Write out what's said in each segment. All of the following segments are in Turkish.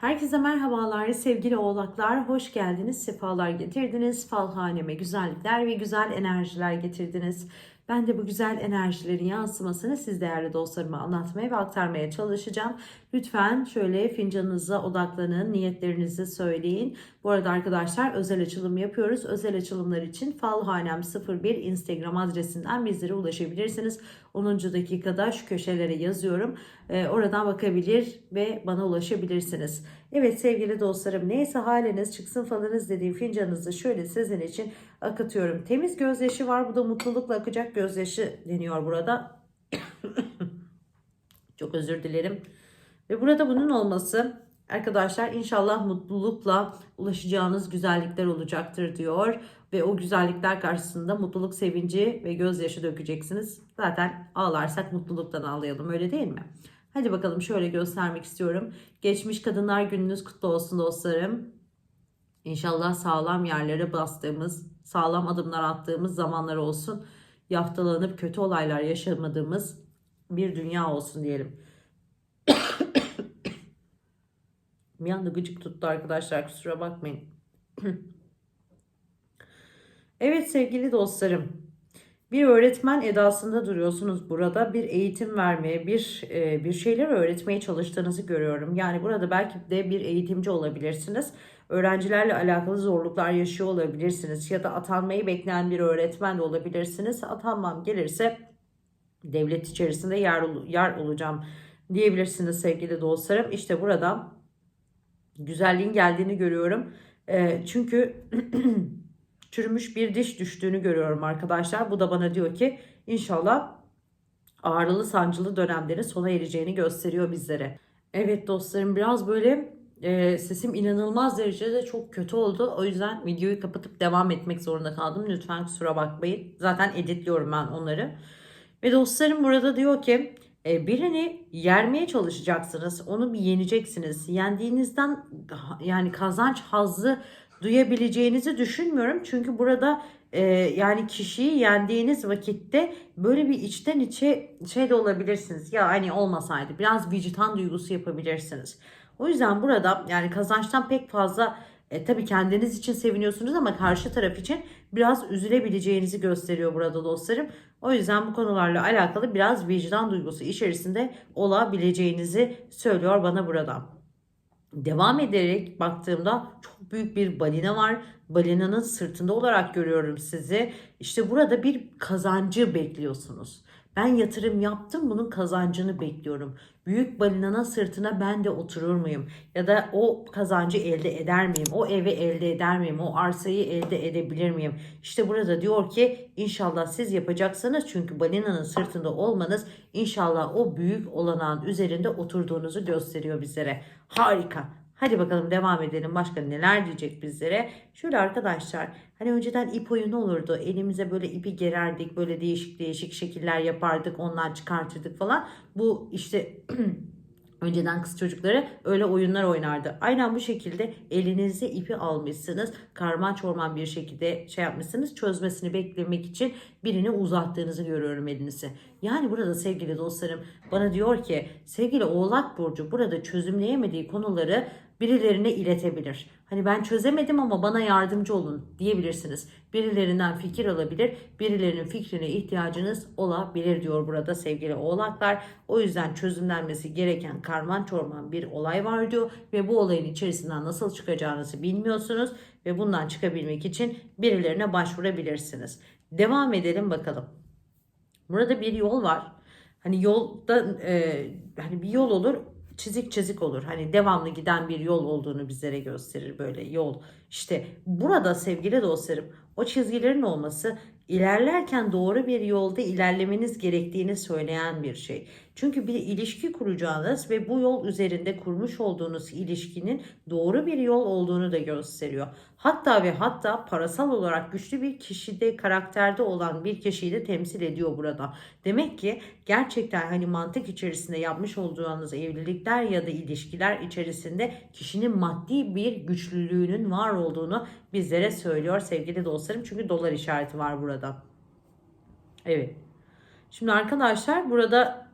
Herkese merhabalar sevgili oğlaklar. Hoş geldiniz, sefalar getirdiniz. Falhaneme güzellikler ve güzel enerjiler getirdiniz. Ben de bu güzel enerjilerin yansımasını siz değerli dostlarıma anlatmaya ve aktarmaya çalışacağım. Lütfen şöyle fincanınıza odaklanın, niyetlerinizi söyleyin. Bu arada arkadaşlar özel açılım yapıyoruz. Özel açılımlar için falhanem01 Instagram adresinden bizlere ulaşabilirsiniz. 10. dakikada şu köşelere yazıyorum. Ee, oradan bakabilir ve bana ulaşabilirsiniz. Evet sevgili dostlarım neyse haliniz çıksın falınız dediğim fincanınızı şöyle sizin için akıtıyorum. Temiz gözyaşı var. Bu da mutlulukla akacak gözyaşı deniyor burada. Çok özür dilerim. Ve burada bunun olması arkadaşlar inşallah mutlulukla ulaşacağınız güzellikler olacaktır diyor. Ve o güzellikler karşısında mutluluk, sevinci ve gözyaşı dökeceksiniz. Zaten ağlarsak mutluluktan ağlayalım öyle değil mi? Hadi bakalım şöyle göstermek istiyorum. Geçmiş Kadınlar Gününüz kutlu olsun dostlarım. İnşallah sağlam yerlere bastığımız, sağlam adımlar attığımız zamanlar olsun. Yaftalanıp kötü olaylar yaşamadığımız bir dünya olsun diyelim. Bir anda gıcık tuttu arkadaşlar kusura bakmayın. evet sevgili dostlarım. Bir öğretmen edasında duruyorsunuz burada. Bir eğitim vermeye, bir e, bir şeyler öğretmeye çalıştığınızı görüyorum. Yani burada belki de bir eğitimci olabilirsiniz. Öğrencilerle alakalı zorluklar yaşıyor olabilirsiniz ya da atanmayı bekleyen bir öğretmen de olabilirsiniz. Atanmam gelirse devlet içerisinde yer yer olacağım diyebilirsiniz sevgili dostlarım. İşte burada güzelliğin geldiğini görüyorum. E, çünkü çürümüş bir diş düştüğünü görüyorum arkadaşlar. Bu da bana diyor ki inşallah ağrılı sancılı dönemlerin sona ereceğini gösteriyor bizlere. Evet dostlarım biraz böyle e, sesim inanılmaz derecede çok kötü oldu. O yüzden videoyu kapatıp devam etmek zorunda kaldım. Lütfen kusura bakmayın. Zaten editliyorum ben onları. Ve dostlarım burada diyor ki birini yermeye çalışacaksınız. Onu bir yeneceksiniz. Yendiğinizden yani kazanç hazzı duyabileceğinizi düşünmüyorum. Çünkü burada e, yani kişiyi yendiğiniz vakitte böyle bir içten içe şey de olabilirsiniz. Ya hani olmasaydı biraz vicdan duygusu yapabilirsiniz. O yüzden burada yani kazançtan pek fazla e, tabii kendiniz için seviniyorsunuz ama karşı taraf için biraz üzülebileceğinizi gösteriyor burada dostlarım. O yüzden bu konularla alakalı biraz vicdan duygusu içerisinde olabileceğinizi söylüyor bana burada. Devam ederek baktığımda çok büyük bir balina var. Balinanın sırtında olarak görüyorum sizi. İşte burada bir kazancı bekliyorsunuz. Ben yatırım yaptım bunun kazancını bekliyorum. Büyük balinanın sırtına ben de oturur muyum? Ya da o kazancı elde eder miyim? O evi elde eder miyim? O arsayı elde edebilir miyim? İşte burada diyor ki inşallah siz yapacaksınız. Çünkü balinanın sırtında olmanız inşallah o büyük olanağın üzerinde oturduğunuzu gösteriyor bizlere. Harika. Hadi bakalım devam edelim. Başka neler diyecek bizlere? Şöyle arkadaşlar hani önceden ip oyunu olurdu. Elimize böyle ipi gererdik. Böyle değişik değişik şekiller yapardık. Ondan çıkartırdık falan. Bu işte Önceden kız çocukları öyle oyunlar oynardı. Aynen bu şekilde elinize ipi almışsınız. Karman çorman bir şekilde şey yapmışsınız. Çözmesini beklemek için birini uzattığınızı görüyorum elinizi. Yani burada sevgili dostlarım bana diyor ki sevgili Oğlak Burcu burada çözümleyemediği konuları birilerine iletebilir. Hani ben çözemedim ama bana yardımcı olun diyebilirsiniz. Birilerinden fikir alabilir, birilerinin fikrine ihtiyacınız olabilir diyor burada sevgili oğlaklar. O yüzden çözümlenmesi gereken karman çorman bir olay var diyor ve bu olayın içerisinden nasıl çıkacağınızı bilmiyorsunuz ve bundan çıkabilmek için birilerine başvurabilirsiniz. Devam edelim bakalım. Burada bir yol var. Hani yolda e, hani bir yol olur çizik çizik olur. Hani devamlı giden bir yol olduğunu bizlere gösterir böyle yol. İşte burada sevgili dostlarım o çizgilerin olması ilerlerken doğru bir yolda ilerlemeniz gerektiğini söyleyen bir şey. Çünkü bir ilişki kuracağınız ve bu yol üzerinde kurmuş olduğunuz ilişkinin doğru bir yol olduğunu da gösteriyor. Hatta ve hatta parasal olarak güçlü bir kişide karakterde olan bir kişiyi de temsil ediyor burada. Demek ki gerçekten hani mantık içerisinde yapmış olduğunuz evlilikler ya da ilişkiler içerisinde kişinin maddi bir güçlülüğünün var olduğunu bizlere söylüyor sevgili dostlarım. Çünkü dolar işareti var burada. Evet. Şimdi arkadaşlar burada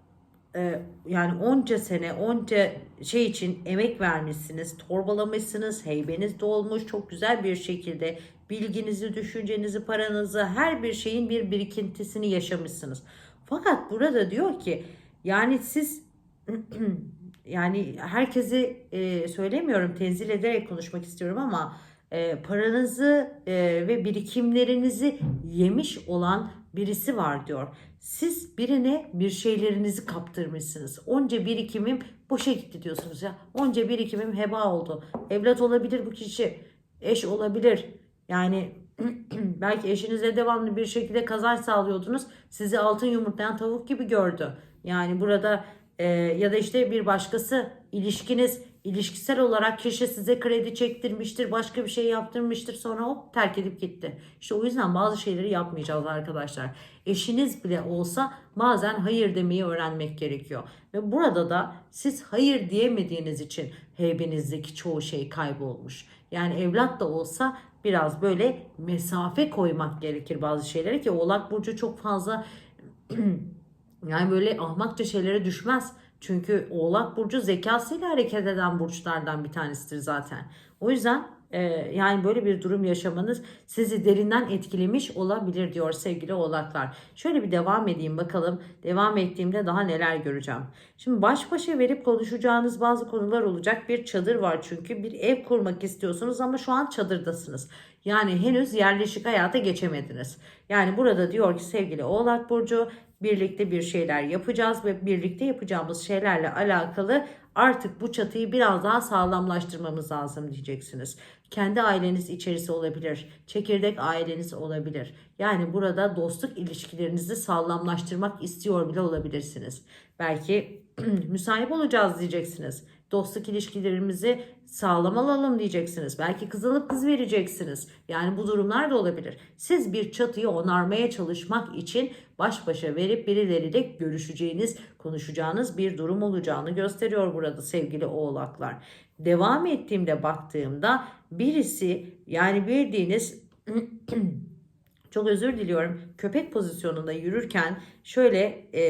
e, yani onca sene, onca şey için emek vermişsiniz, torbalamışsınız, heybeniz dolmuş çok güzel bir şekilde bilginizi, düşüncenizi, paranızı, her bir şeyin bir birikintisini yaşamışsınız. Fakat burada diyor ki yani siz yani herkesi e, söylemiyorum tenzil ederek konuşmak istiyorum ama e, paranızı e, ve birikimlerinizi yemiş olan birisi var diyor. Siz birine bir şeylerinizi kaptırmışsınız. Onca birikimim boşa gitti diyorsunuz ya. Onca birikimim heba oldu. Evlat olabilir bu kişi. Eş olabilir. Yani belki eşinize devamlı bir şekilde kazanç sağlıyordunuz. Sizi altın yumurtlayan tavuk gibi gördü. Yani burada e, ya da işte bir başkası ilişkiniz ilişkisel olarak kişi size kredi çektirmiştir, başka bir şey yaptırmıştır sonra hop terk edip gitti. İşte o yüzden bazı şeyleri yapmayacağız arkadaşlar. Eşiniz bile olsa bazen hayır demeyi öğrenmek gerekiyor. Ve burada da siz hayır diyemediğiniz için heybenizdeki çoğu şey kaybolmuş. Yani evlat da olsa biraz böyle mesafe koymak gerekir bazı şeylere ki Oğlak Burcu çok fazla yani böyle ahmakça şeylere düşmez. Çünkü Oğlak Burcu zekasıyla hareket eden burçlardan bir tanesidir zaten. O yüzden yani böyle bir durum yaşamanız sizi derinden etkilemiş olabilir diyor sevgili oğlaklar. Şöyle bir devam edeyim bakalım. Devam ettiğimde daha neler göreceğim. Şimdi baş başa verip konuşacağınız bazı konular olacak. Bir çadır var çünkü bir ev kurmak istiyorsunuz ama şu an çadırdasınız. Yani henüz yerleşik hayata geçemediniz. Yani burada diyor ki sevgili Oğlak Burcu birlikte bir şeyler yapacağız ve birlikte yapacağımız şeylerle alakalı artık bu çatıyı biraz daha sağlamlaştırmamız lazım diyeceksiniz. Kendi aileniz içerisi olabilir, çekirdek aileniz olabilir. Yani burada dostluk ilişkilerinizi sağlamlaştırmak istiyor bile olabilirsiniz. Belki müsait olacağız diyeceksiniz. Dostluk ilişkilerimizi sağlam alalım diyeceksiniz. Belki kız alıp kız vereceksiniz. Yani bu durumlar da olabilir. Siz bir çatıyı onarmaya çalışmak için baş başa verip birileriyle görüşeceğiniz, konuşacağınız bir durum olacağını gösteriyor burada sevgili oğlaklar. Devam ettiğimde baktığımda birisi yani bildiğiniz çok özür diliyorum köpek pozisyonunda yürürken şöyle e,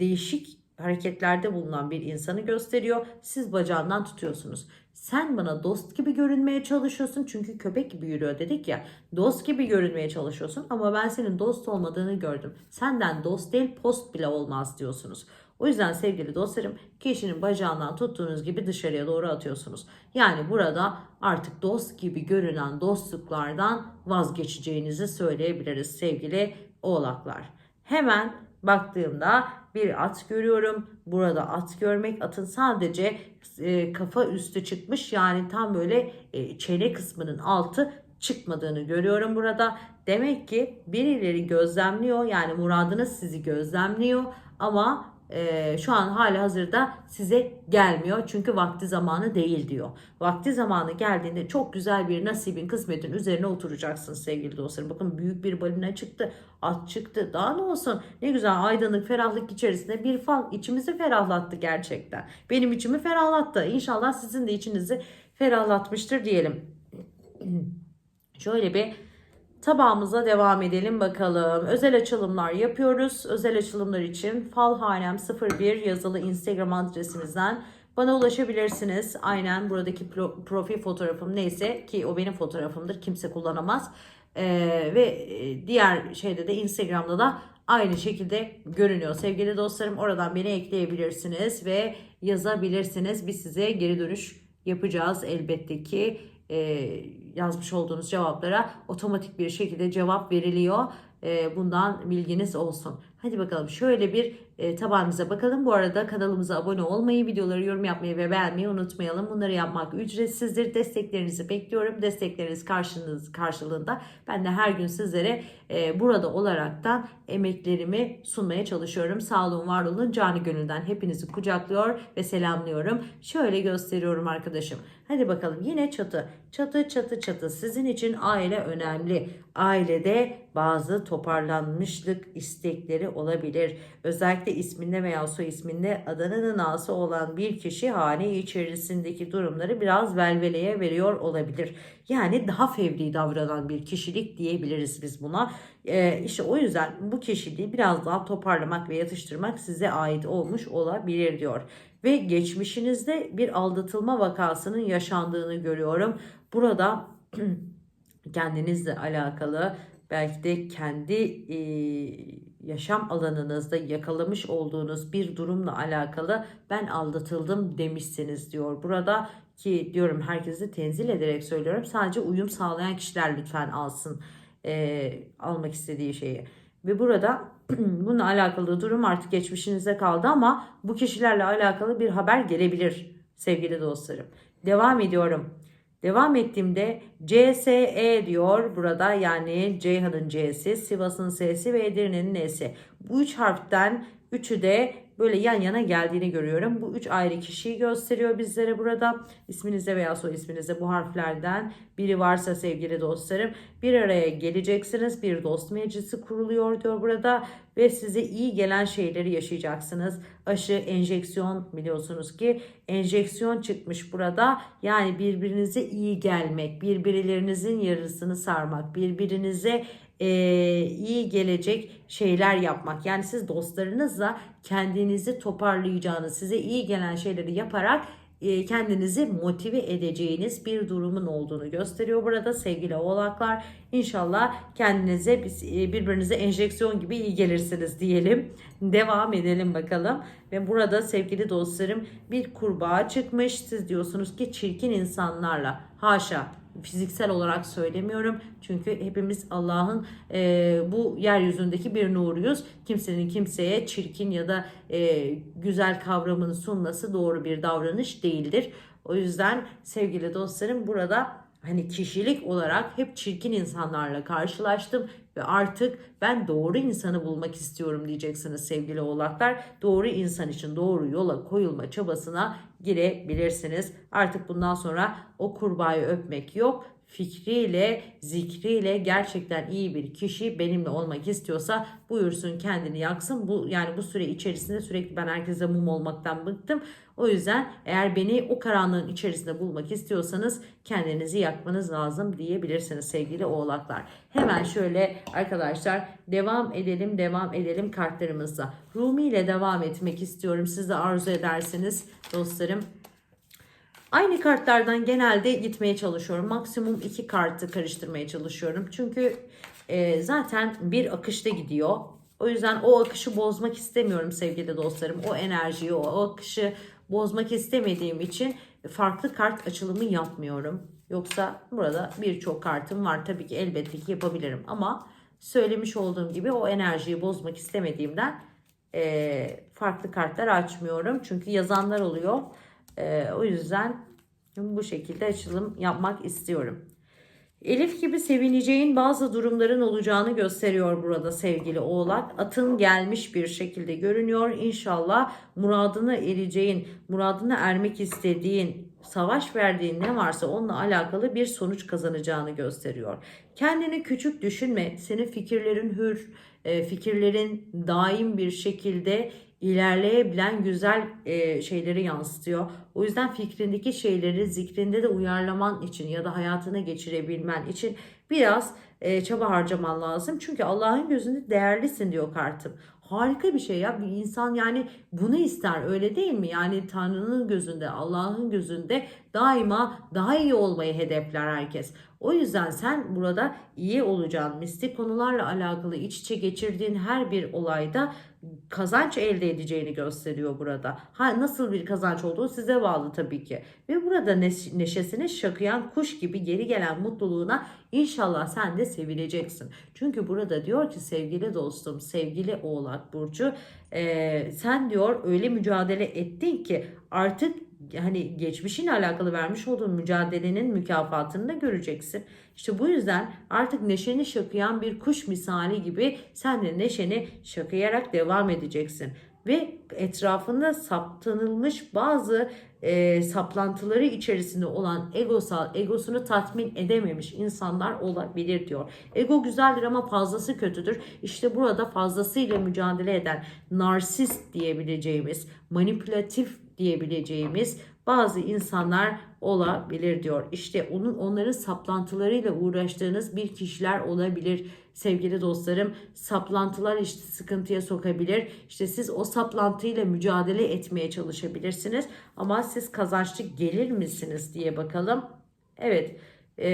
değişik hareketlerde bulunan bir insanı gösteriyor. Siz bacağından tutuyorsunuz. Sen bana dost gibi görünmeye çalışıyorsun çünkü köpek gibi yürüyor dedik ya. Dost gibi görünmeye çalışıyorsun ama ben senin dost olmadığını gördüm. Senden dost değil post bile olmaz diyorsunuz. O yüzden sevgili dostlarım kişinin bacağından tuttuğunuz gibi dışarıya doğru atıyorsunuz. Yani burada artık dost gibi görünen dostluklardan vazgeçeceğinizi söyleyebiliriz sevgili oğlaklar. Hemen baktığımda bir at görüyorum. Burada at görmek atın sadece e, kafa üstü çıkmış yani tam böyle e, çene kısmının altı çıkmadığını görüyorum burada. Demek ki birileri gözlemliyor yani muradınız sizi gözlemliyor ama e, şu an hali hazırda size gelmiyor. Çünkü vakti zamanı değil diyor. Vakti zamanı geldiğinde çok güzel bir nasibin kısmetin üzerine oturacaksınız sevgili dostlarım. Bakın büyük bir balina çıktı. At çıktı. Daha ne olsun? Ne güzel aydınlık ferahlık içerisinde bir fal içimizi ferahlattı gerçekten. Benim içimi ferahlattı. İnşallah sizin de içinizi ferahlatmıştır diyelim. Şöyle bir tabağımıza devam edelim bakalım. Özel açılımlar yapıyoruz. Özel açılımlar için falhanem 01 yazılı Instagram adresimizden bana ulaşabilirsiniz. Aynen buradaki pro- profil fotoğrafım neyse ki o benim fotoğrafımdır. Kimse kullanamaz. Ee, ve diğer şeyde de Instagram'da da aynı şekilde görünüyor. Sevgili dostlarım oradan beni ekleyebilirsiniz ve yazabilirsiniz. Biz size geri dönüş yapacağız elbette ki e, yazmış olduğunuz cevaplara otomatik bir şekilde cevap veriliyor. E, bundan bilginiz olsun. Hadi bakalım şöyle bir e, tabağımıza bakalım. Bu arada kanalımıza abone olmayı, videoları yorum yapmayı ve beğenmeyi unutmayalım. Bunları yapmak ücretsizdir. Desteklerinizi bekliyorum. Destekleriniz karşınız, karşılığında ben de her gün sizlere e, burada olaraktan emeklerimi sunmaya çalışıyorum. Sağ olun, var olun. Cani gönülden hepinizi kucaklıyor ve selamlıyorum. Şöyle gösteriyorum arkadaşım. Hadi bakalım yine çatı. Çatı çatı çatı. Sizin için aile önemli. Ailede bazı toparlanmışlık istekleri olabilir. Özellikle özellikle isminde veya soy isminde adının nası olan bir kişi hane içerisindeki durumları biraz velveleye veriyor olabilir. Yani daha fevri davranan bir kişilik diyebiliriz biz buna. Ee, işte o yüzden bu kişiliği biraz daha toparlamak ve yatıştırmak size ait olmuş olabilir diyor. Ve geçmişinizde bir aldatılma vakasının yaşandığını görüyorum. Burada kendinizle alakalı belki de kendi e, yaşam alanınızda yakalamış olduğunuz bir durumla alakalı ben aldatıldım demişsiniz diyor. Burada ki diyorum herkese tenzil ederek söylüyorum. Sadece uyum sağlayan kişiler lütfen alsın e, almak istediği şeyi. Ve burada bununla alakalı durum artık geçmişinizde kaldı ama bu kişilerle alakalı bir haber gelebilir sevgili dostlarım. Devam ediyorum. Devam ettiğimde CSE diyor burada yani Ceyhan'ın C'si, Sivas'ın S'si ve Edirne'nin N'si. Bu üç harften üçü de böyle yan yana geldiğini görüyorum. Bu üç ayrı kişiyi gösteriyor bizlere burada. İsminizde veya soy isminizde bu harflerden biri varsa sevgili dostlarım bir araya geleceksiniz. Bir dost meclisi kuruluyor diyor burada ve size iyi gelen şeyleri yaşayacaksınız. Aşı, enjeksiyon biliyorsunuz ki enjeksiyon çıkmış burada. Yani birbirinize iyi gelmek, birbirlerinizin yarısını sarmak, birbirinize e, iyi gelecek şeyler yapmak. Yani siz dostlarınızla kendinizi toparlayacağınız, size iyi gelen şeyleri yaparak e, kendinizi motive edeceğiniz bir durumun olduğunu gösteriyor burada sevgili oğlaklar. İnşallah kendinize e, birbirinize enjeksiyon gibi iyi gelirsiniz diyelim. Devam edelim bakalım. Ve burada sevgili dostlarım bir kurbağa çıkmış. Siz diyorsunuz ki çirkin insanlarla haşa fiziksel olarak söylemiyorum. Çünkü hepimiz Allah'ın e, bu yeryüzündeki bir nuruyuz. Kimsenin kimseye çirkin ya da e, güzel kavramını sunması doğru bir davranış değildir. O yüzden sevgili dostlarım burada hani kişilik olarak hep çirkin insanlarla karşılaştım ve artık ben doğru insanı bulmak istiyorum diyeceksiniz sevgili oğlaklar. Doğru insan için doğru yola koyulma çabasına girebilirsiniz. Artık bundan sonra o kurbağayı öpmek yok fikriyle, zikriyle gerçekten iyi bir kişi benimle olmak istiyorsa buyursun kendini yaksın. Bu yani bu süre içerisinde sürekli ben herkese mum olmaktan bıktım. O yüzden eğer beni o karanlığın içerisinde bulmak istiyorsanız kendinizi yakmanız lazım diyebilirsiniz sevgili oğlaklar. Hemen şöyle arkadaşlar devam edelim devam edelim kartlarımızla. Rumi ile devam etmek istiyorum. Siz de arzu ederseniz dostlarım. Aynı kartlardan genelde gitmeye çalışıyorum. Maksimum iki kartı karıştırmaya çalışıyorum. Çünkü e, zaten bir akışta gidiyor. O yüzden o akışı bozmak istemiyorum sevgili dostlarım. O enerjiyi, o, akışı bozmak istemediğim için farklı kart açılımı yapmıyorum. Yoksa burada birçok kartım var. Tabii ki elbette ki yapabilirim. Ama söylemiş olduğum gibi o enerjiyi bozmak istemediğimden e, farklı kartlar açmıyorum. Çünkü yazanlar oluyor. E, o yüzden bu şekilde açılım yapmak istiyorum. Elif gibi sevineceğin bazı durumların olacağını gösteriyor burada sevgili oğlak. Atın gelmiş bir şekilde görünüyor. İnşallah muradına ereceğin, muradına ermek istediğin, savaş verdiğin ne varsa onunla alakalı bir sonuç kazanacağını gösteriyor. Kendini küçük düşünme. Senin fikirlerin hür, e, fikirlerin daim bir şekilde ilerleyebilen güzel e, şeyleri yansıtıyor. O yüzden fikrindeki şeyleri zikrinde de uyarlaman için ya da hayatına geçirebilmen için biraz e, çaba harcaman lazım. Çünkü Allah'ın gözünde değerlisin diyor kartım. Harika bir şey ya bir insan yani bunu ister öyle değil mi? Yani Tanrı'nın gözünde Allah'ın gözünde daima daha iyi olmayı hedefler herkes. O yüzden sen burada iyi olacağın mistik konularla alakalı iç içe geçirdiğin her bir olayda kazanç elde edeceğini gösteriyor burada. Ha nasıl bir kazanç olduğu size bağlı tabii ki. Ve burada neş- neşesini şakıyan kuş gibi geri gelen mutluluğuna inşallah sen de sevileceksin. Çünkü burada diyor ki sevgili dostum, sevgili Oğlak Burcu e, sen diyor öyle mücadele ettin ki artık hani geçmişinle alakalı vermiş olduğun mücadelenin mükafatını da göreceksin. İşte bu yüzden artık neşeni şakıyan bir kuş misali gibi sen de neşeni şakıyarak devam edeceksin. ve etrafında saptanılmış bazı e, saplantıları içerisinde olan egosal, egosunu tatmin edememiş insanlar olabilir diyor. Ego güzeldir ama fazlası kötüdür. İşte burada fazlasıyla mücadele eden narsist diyebileceğimiz, manipülatif diyebileceğimiz bazı insanlar olabilir diyor. İşte onun onların saplantılarıyla uğraştığınız bir kişiler olabilir sevgili dostlarım. Saplantılar işte sıkıntıya sokabilir. İşte siz o saplantıyla mücadele etmeye çalışabilirsiniz. Ama siz kazançlı gelir misiniz diye bakalım. Evet. Ee,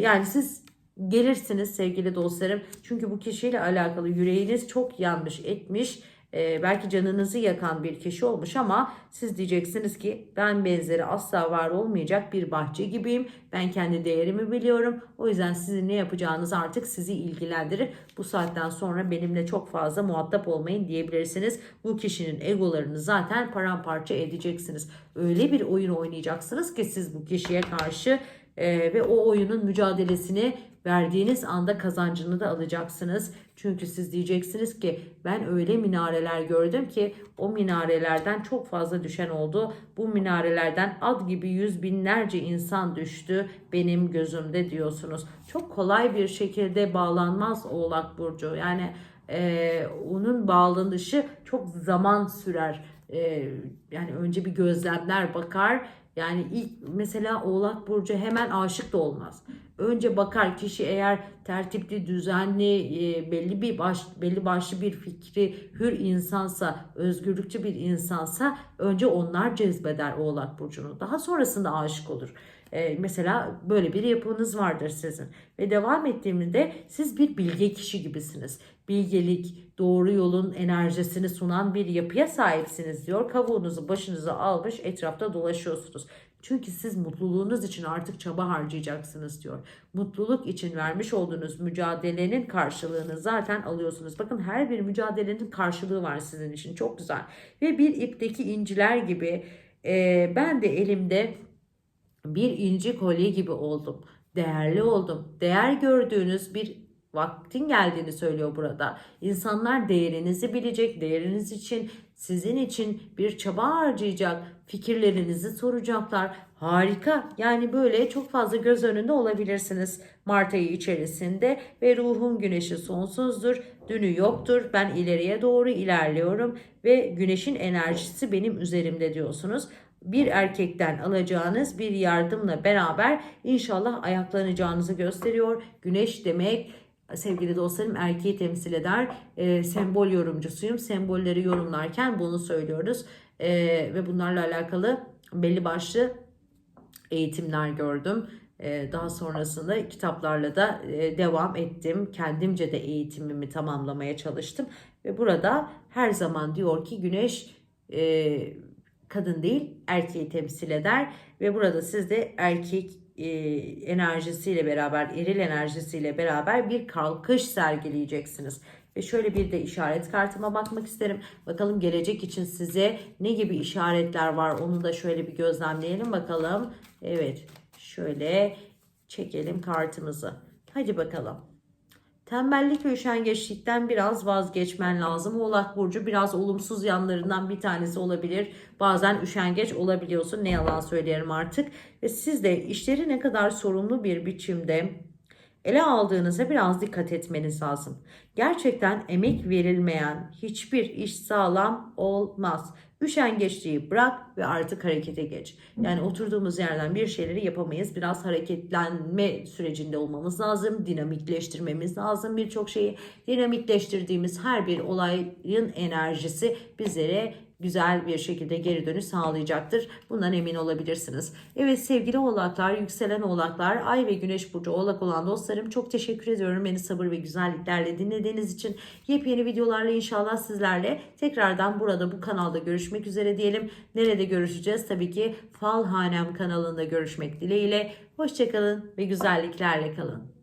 yani siz gelirsiniz sevgili dostlarım. Çünkü bu kişiyle alakalı yüreğiniz çok yanmış etmiş e, belki canınızı yakan bir kişi olmuş ama siz diyeceksiniz ki ben benzeri asla var olmayacak bir bahçe gibiyim. Ben kendi değerimi biliyorum. O yüzden sizin ne yapacağınız artık sizi ilgilendirir. Bu saatten sonra benimle çok fazla muhatap olmayın diyebilirsiniz. Bu kişinin egolarını zaten paramparça edeceksiniz. Öyle bir oyun oynayacaksınız ki siz bu kişiye karşı e, ve o oyunun mücadelesini verdiğiniz anda kazancını da alacaksınız. Çünkü siz diyeceksiniz ki ben öyle minareler gördüm ki o minarelerden çok fazla düşen oldu. Bu minarelerden ad gibi yüz binlerce insan düştü benim gözümde diyorsunuz. Çok kolay bir şekilde bağlanmaz Oğlak Burcu. Yani e, onun bağlanışı çok zaman sürer. E, yani önce bir gözlemler bakar. Yani ilk mesela Oğlak Burcu hemen aşık da olmaz. Önce bakar kişi eğer tertipli, düzenli, e, belli bir baş, belli başlı bir fikri hür insansa, özgürlükçü bir insansa önce onlar cezbeder Oğlak burcunu. Daha sonrasında aşık olur. Ee, mesela böyle bir yapınız vardır sizin ve devam ettiğimde siz bir bilge kişi gibisiniz. Bilgelik, doğru yolun enerjisini sunan bir yapıya sahipsiniz diyor. Kavuğunuzu başınıza almış etrafta dolaşıyorsunuz. Çünkü siz mutluluğunuz için artık çaba harcayacaksınız diyor. Mutluluk için vermiş olduğunuz mücadelenin karşılığını zaten alıyorsunuz. Bakın her bir mücadelenin karşılığı var sizin için. Çok güzel. Ve bir ipteki inciler gibi e, ben de elimde bir inci kolye gibi oldum. Değerli oldum. Değer gördüğünüz bir vaktin geldiğini söylüyor burada. İnsanlar değerinizi bilecek, değeriniz için, sizin için bir çaba harcayacak, fikirlerinizi soracaklar. Harika. Yani böyle çok fazla göz önünde olabilirsiniz Mart ayı içerisinde ve ruhun güneşi sonsuzdur. Dünü yoktur. Ben ileriye doğru ilerliyorum ve güneşin enerjisi benim üzerimde diyorsunuz bir erkekten alacağınız bir yardımla beraber inşallah ayaklanacağınızı gösteriyor. Güneş demek sevgili dostlarım erkeği temsil eder. E, sembol yorumcusuyum. Sembolleri yorumlarken bunu söylüyoruz. E, ve bunlarla alakalı belli başlı eğitimler gördüm. E, daha sonrasında kitaplarla da e, devam ettim. Kendimce de eğitimimi tamamlamaya çalıştım. Ve burada her zaman diyor ki güneş e, kadın değil erkeği temsil eder. Ve burada siz de erkek e, enerjisiyle beraber, eril enerjisiyle beraber bir kalkış sergileyeceksiniz. Ve şöyle bir de işaret kartıma bakmak isterim. Bakalım gelecek için size ne gibi işaretler var onu da şöyle bir gözlemleyelim bakalım. Evet şöyle çekelim kartımızı. Hadi bakalım. Tembellik ve üşengeçlikten biraz vazgeçmen lazım. Oğlak Burcu biraz olumsuz yanlarından bir tanesi olabilir. Bazen üşengeç olabiliyorsun. Ne yalan söylerim artık. Ve siz de işleri ne kadar sorumlu bir biçimde ele aldığınızda biraz dikkat etmeniz lazım. Gerçekten emek verilmeyen hiçbir iş sağlam olmaz. Üşengeçliği bırak ve artık harekete geç. Yani oturduğumuz yerden bir şeyleri yapamayız. Biraz hareketlenme sürecinde olmamız lazım. Dinamikleştirmemiz lazım birçok şeyi. Dinamikleştirdiğimiz her bir olayın enerjisi bizlere güzel bir şekilde geri dönüş sağlayacaktır. Bundan emin olabilirsiniz. Evet sevgili oğlaklar, yükselen oğlaklar, ay ve güneş burcu oğlak olan dostlarım çok teşekkür ediyorum. Beni sabır ve güzelliklerle dinlediğiniz için yepyeni videolarla inşallah sizlerle tekrardan burada bu kanalda görüşmek üzere diyelim. Nerede görüşeceğiz? Tabii ki Falhanem kanalında görüşmek dileğiyle. Hoşçakalın ve güzelliklerle kalın.